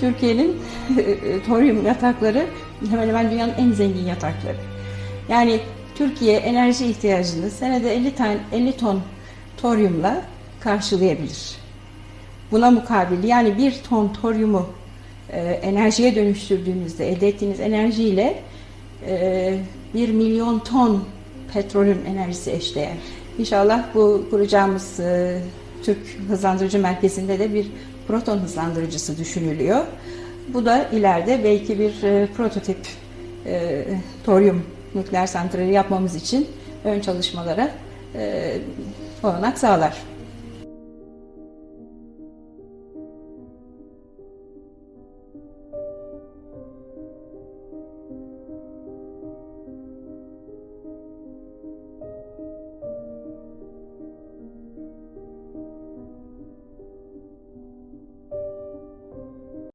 Türkiye'nin toryum yatakları hemen hemen dünyanın en zengin yatakları. Yani Türkiye enerji ihtiyacını senede 50 tane 50 ton toryumla karşılayabilir. Buna mukabil yani bir ton toryumu e, enerjiye dönüştürdüğünüzde elde ettiğiniz enerjiyle e, 1 milyon ton petrolün enerjisi eşdeğer. İnşallah bu kuracağımız e, Türk Hızlandırıcı Merkezi'nde de bir proton hızlandırıcısı düşünülüyor. Bu da ileride belki bir e, prototip e, toryum nükleer santrali yapmamız için ön çalışmalara e, olanak sağlar.